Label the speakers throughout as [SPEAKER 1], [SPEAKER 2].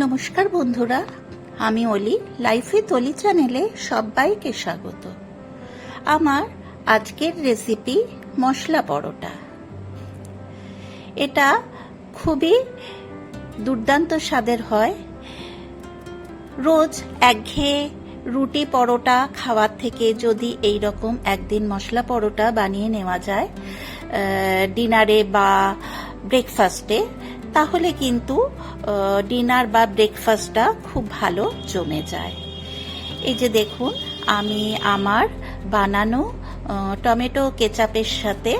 [SPEAKER 1] নমস্কার বন্ধুরা, আমি অলি, লাইফে তলি চ্যানেলে সবাইকে স্বাগত। আমার আজকের রেসিপি মশলা পরোটা। এটা খুবই দুর্দান্ত স্বাদের হয়। রোজ একঘেয়ে রুটি পরোটা খাওয়ার থেকে যদি এই রকম একদিন মশলা পরোটা বানিয়ে নেওয়া যায় ডিনারে বা ব্রেকফাস্টে তাহলে কিন্তু ডিনার বা ব্রেকফাস্টটা খুব ভালো জমে যায়। এই যে দেখুন, আমি আমার বানানো টমেটো কেচাপের সাথে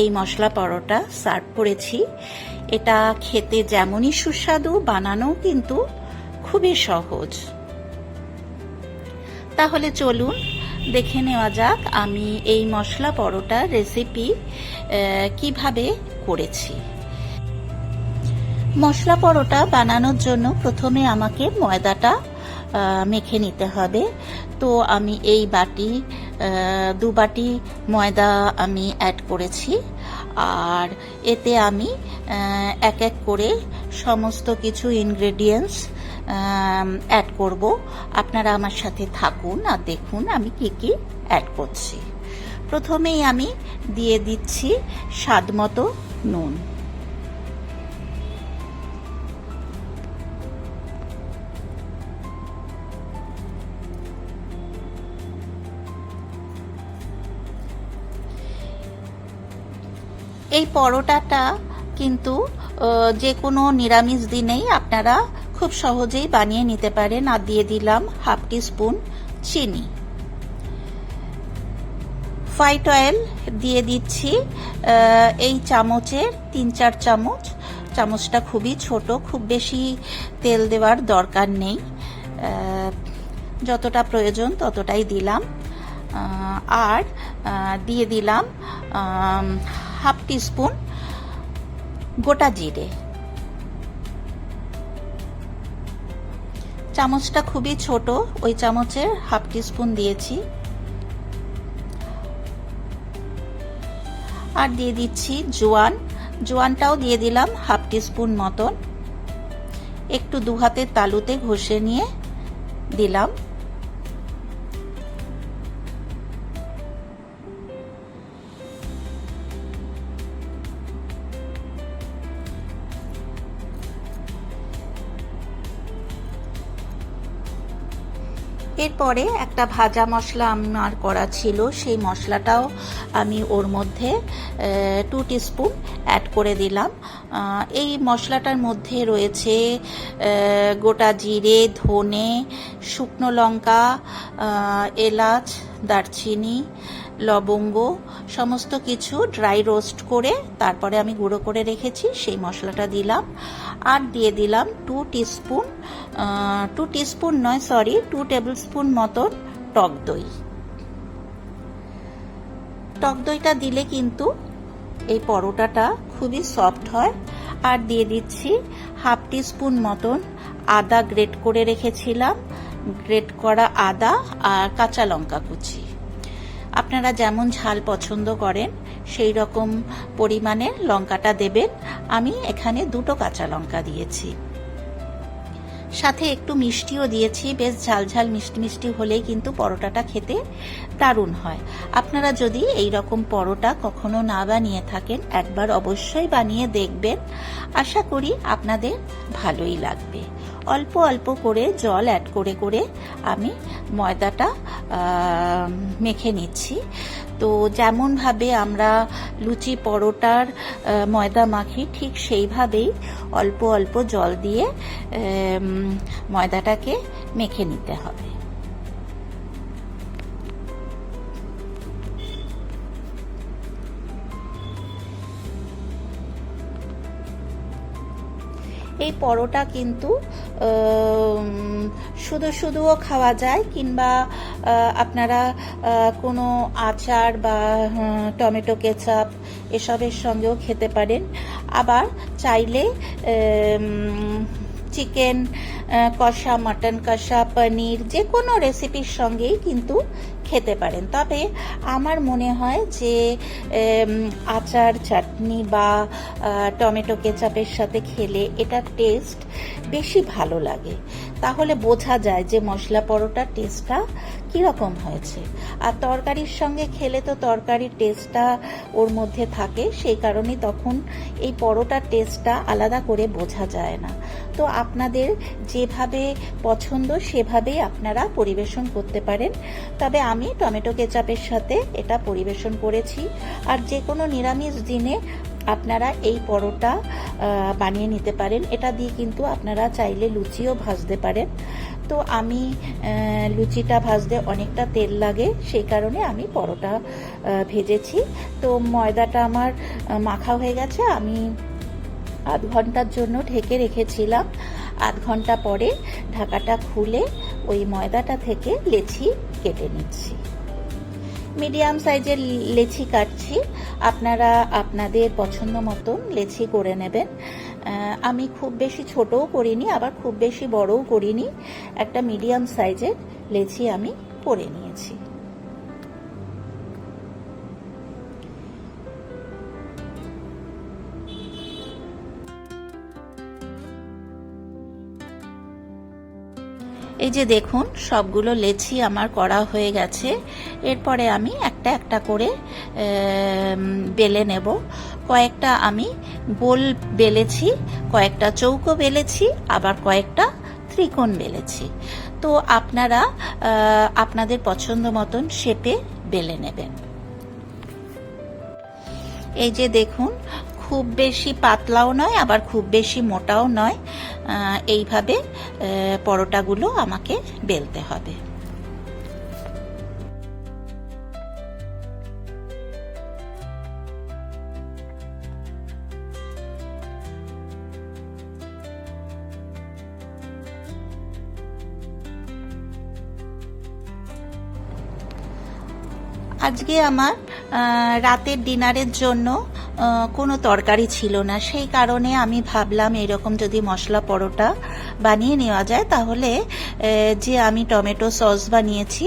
[SPEAKER 1] এই মশলা পরোটা সার্ভ করেছি। এটা খেতে যেমনই সুস্বাদু বানানো কিন্তু খুবই সহজ। তাহলে চলুন, দেখে নেওয়া যাক আমি এই মশলা পরোটা রেসিপি কীভাবে করেছি। মশলা পরোটা বানানোর জন্য প্রথমে আমাকে ময়দাটা মেখে নিতে হবে। তো আমি এই বাটি দু বাটি ময়দা আমি অ্যাড করেছি। আর এতে আমি এক এক করে সমস্ত কিছু ইনগ্রেডিয়েন্টস অ্যাড করব। আপনারা আমার সাথে থাকুন আর দেখুন আমি কি কি অ্যাড করছি। প্রথমেই আমি দিয়ে দিচ্ছি স্বাদ মতো নুন। এই পরোটাটা কিন্তু যে কোনো নিরামিষ দিনেই আপনারা খুব সহজেই বানিয়ে নিতে পারেন। আর দিয়ে দিলাম হাফ টি স্পুন চিনি। হোয়াইট অয়েল দিয়ে দিচ্ছি এই চামচের তিন চার চামচ। চামচটা খুবই ছোট, খুব বেশি তেল দেওয়ার দরকার নেই। যতটা প্রয়োজন ততটাই দিলাম। আর দিয়ে দিলাম হাফ টি স্পুন গোটা জিরে। চামচটা খুবই ছোট, ওই চামচের হাফ টি স্পুন দিয়েছি। আর দিয়ে দিচ্ছি জোয়ান। জোয়ানটাও দিয়ে দিলাম হাফ টি স্পুন মতন। একটু দু হাতের তালুতে ঘষে নিয়ে দিলাম। এরপরে একটা ভাজা মশলা আমার করা ছিল, সেই মশলাটাও আমি ওর মধ্যে টু স্পুন অ্যাড করে দিলাম। এই মশলাটার মধ্যে রয়েছে গোটা জিরে, ধনে, শুকনো লঙ্কা এলাচ, দারচিনি লবঙ্গ, সমস্ত কিছু ড্রাই রোস্ট করে তারপরে আমি গুঁড়ো করে রেখেছি, সেই মশলাটা দিলাম। আর দিয়ে দিলাম টু টিস্পুন টু টিস্পুন নয় সরি টু টেবিল স্পুন মতন টক দই। টক দইটা দিলে কিন্তু এই পরোটাটা খুবই সফট হয়। আর দিয়ে দিচ্ছি হাফ টি স্পুন মতন আদা গ্রেট করে রেখেছিলাম। গ্রেট করা আদা আর কাঁচা লঙ্কা কুচি। আপনারা যেমন ঝাল পছন্দ করেন, সেই রকম পরিমাণে লঙ্কাটা দেবেন। আমি এখানে দুটো কাঁচা লঙ্কা দিয়েছি। সাথে একটু মিষ্টিও দিয়েছি। বেশ ঝাল ঝাল মিষ্টি মিষ্টি হলেই কিন্তু পরোটাটা খেতে দারুণ হয়। আপনারা যদি এই রকম পরোটা কখনো না বানিয়ে থাকেন, একবার অবশ্যই বানিয়ে দেখবেন। আশা করি আপনাদের ভালোই লাগবে। অল্প অল্প করে জল অ্যাড করে করে আমি ময়দাটা মেখে নিচ্ছি। তো যেমনভাবে আমরা লুচি পরোটার ময়দা মাখি, ঠিক সেইভাবেই অল্প অল্প জল দিয়ে ময়দাটাকে মেখে নিতে হবে। এই পরোটা কিন্তু শুধু শুধুও খাওয়া যায় কিংবা আপনারা কোনো আচার বা টমেটো কেচাপ এসবের সঙ্গেও খেতে পারেন। আবার চাইলে চিকেন কষা, মাটন কষা, পনির যে কোনো রেসিপির সঙ্গেই কিন্তু খেতে পারেন। তবে আমার মনে হয় যে আচার, চাটনি বা টমেটো কেচাপের সাথে খেলে এটার টেস্ট বেশি ভালো লাগে। তাহলে বোঝা যায় যে মশলা পরোটার টেস্টটা কীরকম হয়েছে। আর তরকারির সঙ্গে খেলে তো তরকারির টেস্টটা ওর মধ্যে থাকে, সেই কারণে তখন এই পরোটার টেস্টটা আলাদা করে বোঝা যায় না। তো আপনাদের যেভাবে পছন্দ, সেভাবেই আপনারা পরিবেশন করতে পারেন। তবে আমি টমেটো কেচাপের সাথে এটা পরিবেশন করেছি। আর যে কোনো নিরামিষ দিনে আপনারা এই পরোটা বানিয়ে নিতে পারেন। এটা দিয়ে কিন্তু আপনারা চাইলে লুচিও ভাজতে পারেন। তো আমি লুচিটা ভাজতে অনেকটা তেল লাগে, সেই কারণে আমি পরোটা ভেজেছি। তো ময়দাটা আমার মাখা হয়ে গেছে। আমি আধ ঘণ্টার জন্য ঢেকে রেখেছিলাম। আধ ঘণ্টা পরে ঢাকাটা খুলে ওই ময়দাটা থেকে লেচি কেটে নিচ্ছি। মিডিয়াম সাইজের লেচি কাটছি। আপনারা আপনাদের পছন্দ মতন লেচি করে নেবেন। আমি খুব বেশি ছোটও করিনি, আবার খুব বেশি বড়ও করিনি। একটা মিডিয়াম সাইজের লেচি আমি করে নিয়েছি। এই যে দেখুন, সবগুলো লেচি আমার করা হয়ে গেছে। এরপরে আমি একটা একটা করে বেলে নেব। কয়েকটা আমি গোল বেলেছি, কয়েকটা চৌকো বেলেছি, আবার কয়েকটা ত্রিকোণ বেলেছি। তো আপনারা আপনাদের পছন্দ মতন শেপে বেলে নেবেন। এই যে দেখুন খুব বেশি পাতলাও নয়, আবার খুব বেশি মোটাও নয়। এইভাবে পরোটাগুলো আমাকে বেলতে হবে। আজকে আমার রাতের ডিনারের জন্য কোনো তরকারি ছিল না। সেই কারণে আমি ভাবলাম এরকম যদি মশলা পরোটা বানিয়ে নেওয়া যায়, তাহলে যে আমি টমেটো সস বানিয়েছি,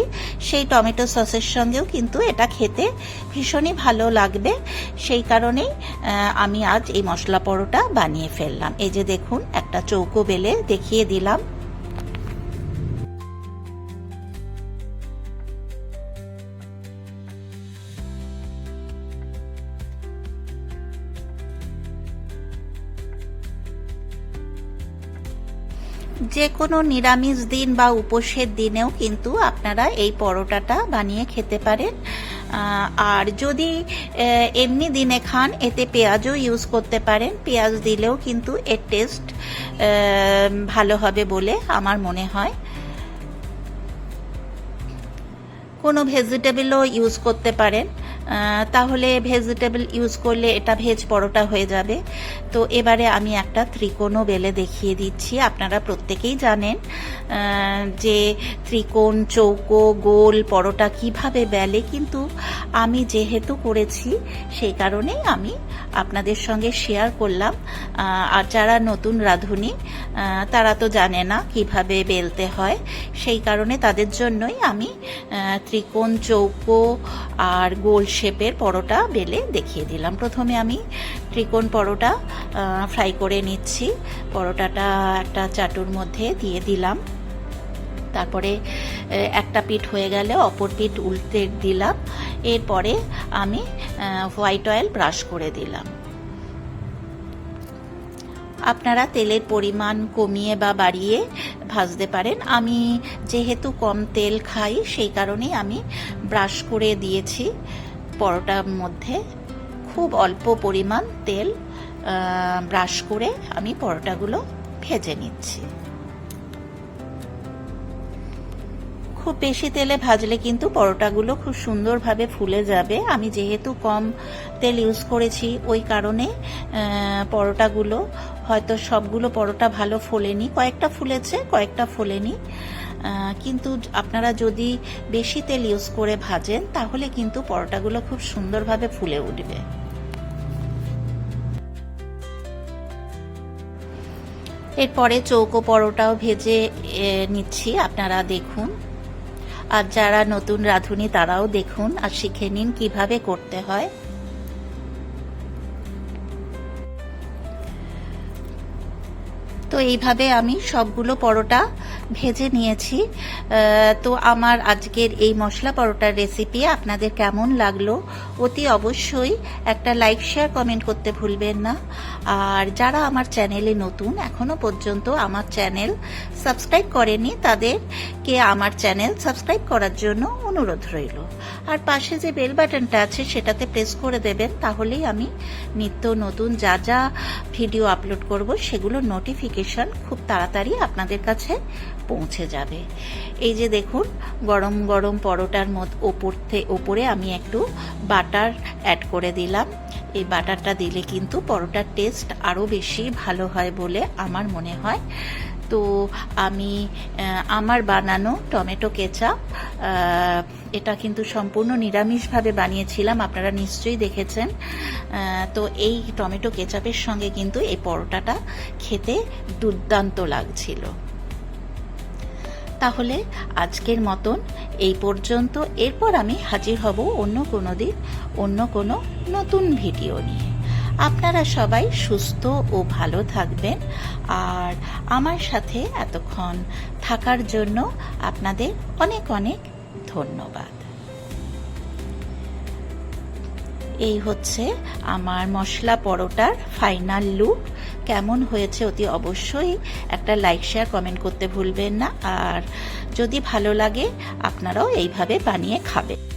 [SPEAKER 1] সেই টমেটো সসের সঙ্গেও কিন্তু এটা খেতে ভীষণই ভালো লাগবে। সেই কারণেই আমি আজ এই মশলা পরোটা বানিয়ে ফেললাম। এই যে দেখুন, একটা চৌকো বেলে দেখিয়ে দিলাম। যে কোনো নিরামিষ দিন বা উপোসের দিনেও কিন্তু আপনারা এই পরোটাটা বানিয়ে খেতে পারেন। আর যদি এমনি দিনে খান, এতে পেঁয়াজও ইউজ করতে পারেন। পেঁয়াজ দিলেও কিন্তু এর টেস্ট ভালো হবে বলে আমার মনে হয়। কোনো ভেজিটেবলও ইউজ করতে পারেন। তাহলে ভেজিটেবল ইউজ করলে এটা ভেজ পরোটা হয়ে যাবে। তো এবারে আমি একটা ত্রিকোণও বেলে দেখিয়ে দিচ্ছি, আপনারা প্রত্যেকেই জানেন যে ত্রিকোণ, চৌকো, গোল পরোটা কীভাবে বেলে, কিন্তু আমি যেহেতু করেছি, সেই কারণেই আমি আপনাদের সঙ্গে শেয়ার করলাম। আর যারা নতুন রাঁধুনি তারা তো জানে না কীভাবে বেলতে হয়, সেই কারণে তাদের জন্যই আমি ত্রিকোণ, চৌকো আর গোল শেপের পরোটা বেলে দেখিয়ে দিলাম প্রথমে আমি। ত্রিকোণ পরোটা ফ্রাই করে নিচ্ছি। পরোটাটা একটা চাটুর মধ্যে দিয়ে দিলাম। তারপরে একটা পিঠ হয়ে গেলে অপর পিঠ উল্টে দিলাম। এরপরে আমি হোয়াইট অয়েল ব্রাশ করে দিলাম। আপনারা তেলের পরিমাণ কমিয়ে বা বাড়িয়ে ভাজতে পারেন। আমি যেহেতু কম তেল খাই, সেই কারণেই আমি ব্রাশ করে দিয়েছি। পরোটার মধ্যে খুব অল্প পরিমাণ তেল ব্রাশ করে আমি পরোটাগুলো ভেজে নিচ্ছি। খুব বেশি তেলে ভাজলে কিন্তু পরোটাগুলো খুব সুন্দরভাবে ফুলে যাবে। আমি যেহেতু কম তেল ইউজ করেছি, ওই কারণে পরোটাগুলো হয়তো সবগুলো পরোটা ভালো ফোলেনি। কয়েকটা ফুলেছে, কয়েকটা ফোলেনি। কিন্তু আপনারা যদি বেশি তেল ইউজ করে ভাজেন, তাহলে কিন্তু পরোটাগুলো খুব সুন্দরভাবে ফুলে উঠবে। এরপরে চৌকো পরোটাও ভেজে নিচ্ছি, আপনারা দেখুন। আর যারা নতুন রাঁধুনি, তারাও দেখুন আর শিখে নিন কীভাবে করতে হয়। এইভাবে আমি সবগুলো পরোটা ভেজে নিয়েছি। তো আমার আজকের এই মশলা পরোটার রেসিপি আপনাদের কেমন লাগল অতি অবশ্যই একটা লাইক শেয়ার কমেন্ট করতে ভুলবেন না। আর যারা আমার চ্যানেলে নতুন, এখনও পর্যন্ত আমার চ্যানেল সাবস্ক্রাইব করেনি, তাদেরকে আমার চ্যানেল সাবস্ক্রাইব করার জন্য অনুরোধ রইল। আর পাশে যে বেল বাটনটা আছে, সেটাতে প্রেস করে দেবেন, তাহলেই আমি নিত্য নতুন যা যা ভিডিও আপলোড করব, সেগুলো নোটিফিকেশন খুব তাড়াতাড়ি আপনাদের কাছে পৌঁছে যাবে। এই যে দেখুন, গরম গরম পরোটার মত ওপর ওপরে আমি একটু বাটার অ্যাড করে দিলাম। এই বাটারটা দিলে কিন্তু পরোটার টেস্ট আরও বেশি ভালো হয় বলে আমার মনে হয়। তো আমি আমার বানানো টমেটো কেচাপ এটা কিন্তু সম্পূর্ণ নিরামিষভাবে বানিয়েছিলাম, আপনারা নিশ্চয়ই দেখেছেন। তো এই টমেটো কেচাপের সঙ্গে কিন্তু এই পরোটাটা খেতে দুর্দান্ত লাগছিল। তাহলে আজকের মতন এই পর্যন্ত। এরপর আমি হাজির হব অন্য কোনো দিন, অন্য কোনো নতুন ভিডিও নিয়ে। আপনারা সবাই সুস্থ ও ভালো থাকবেন। আর আমার সাথে এতক্ষণ থাকার জন্য আপনাদের অনেক অনেক ধন্যবাদ। এই হচ্ছে আমার মশলা পরোটার ফাইনাল লুক। কেমন হয়েছে অতি অবশ্যই একটা লাইক, শেয়ার, কমেন্ট করতে ভুলবেন না। আর যদি ভালো লাগে, আপনারাও এইভাবে বানিয়ে খাবেন।